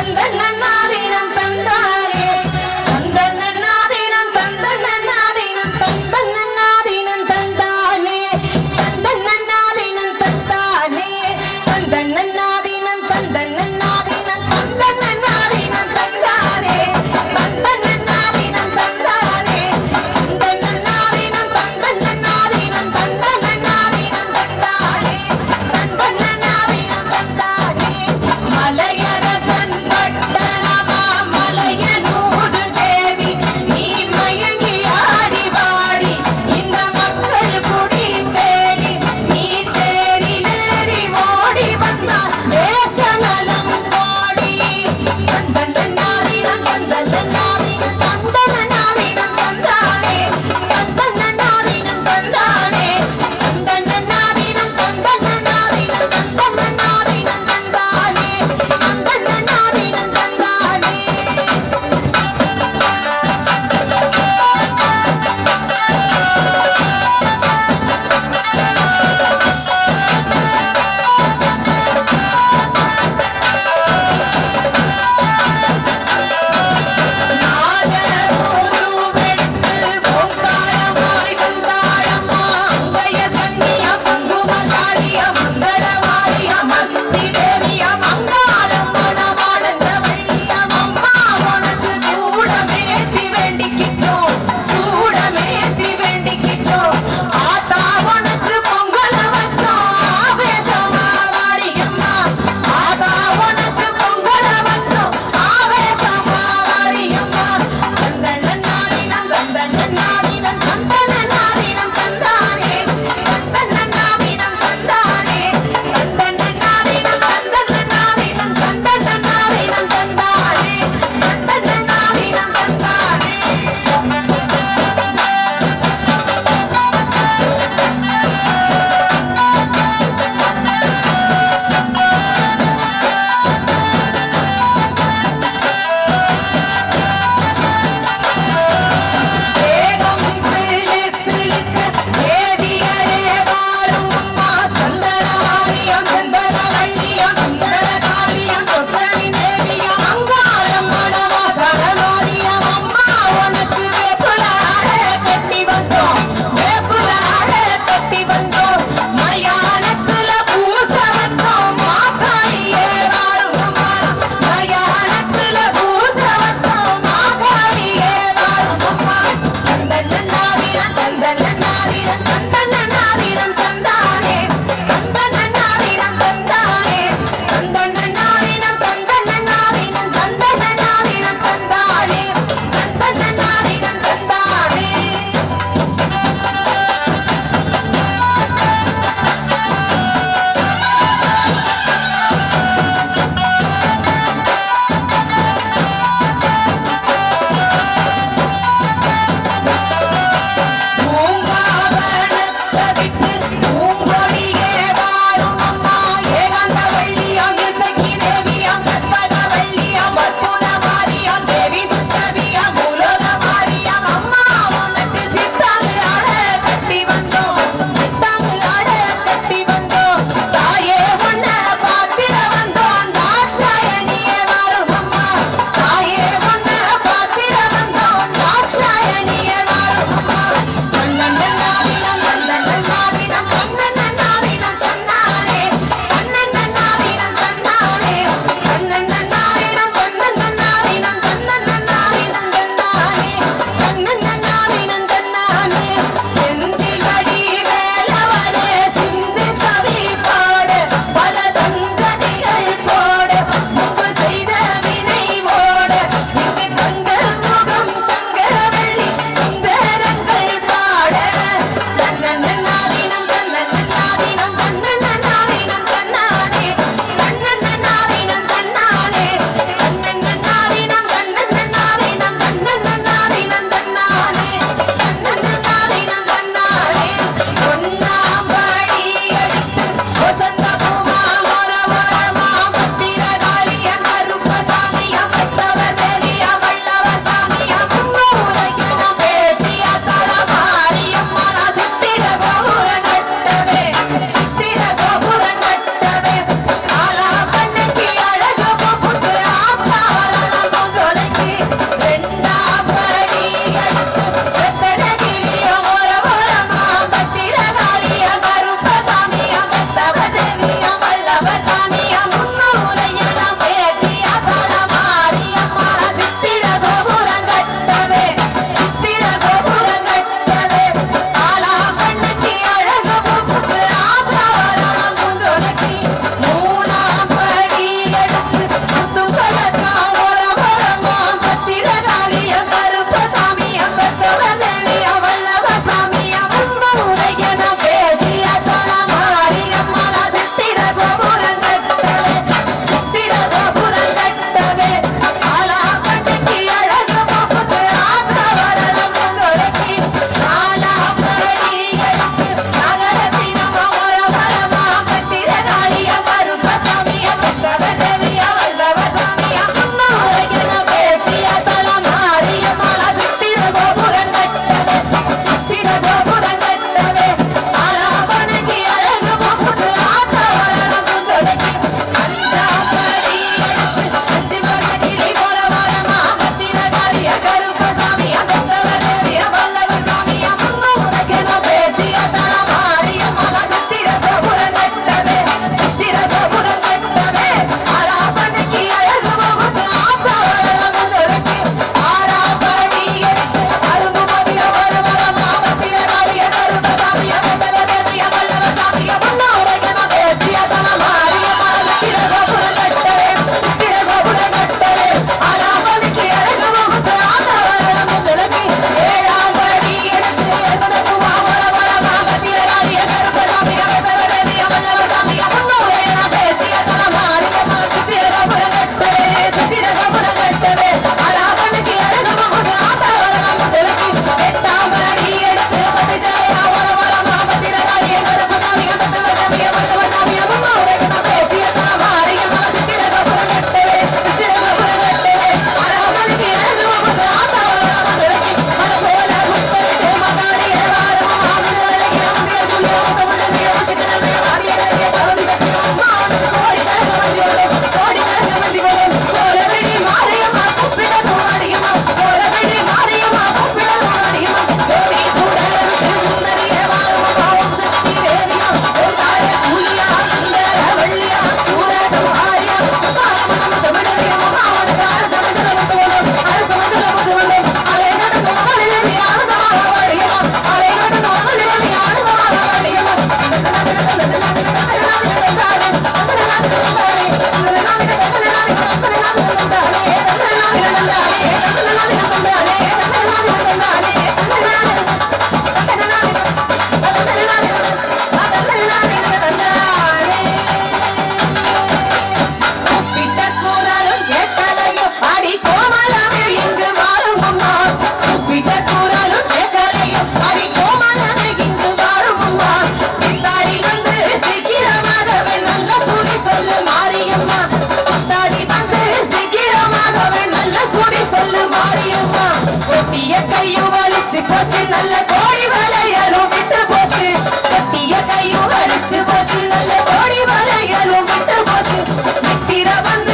ಚಂದನ Maria. தந்தன்னாதீனம் தந்தன்னாதீனம் சந்தன தந்தானே சந்தா மாரியம்மா கொட்டிய கையும் வலிச்சு போச்சு நல்ல கோடி வளையலும் விட்டு போச்சு. கொட்டிய கையும் வலிச்சு போச்சு நல்ல கோடி வளையலும் விட்டு போச்சு. நித்திர வந்து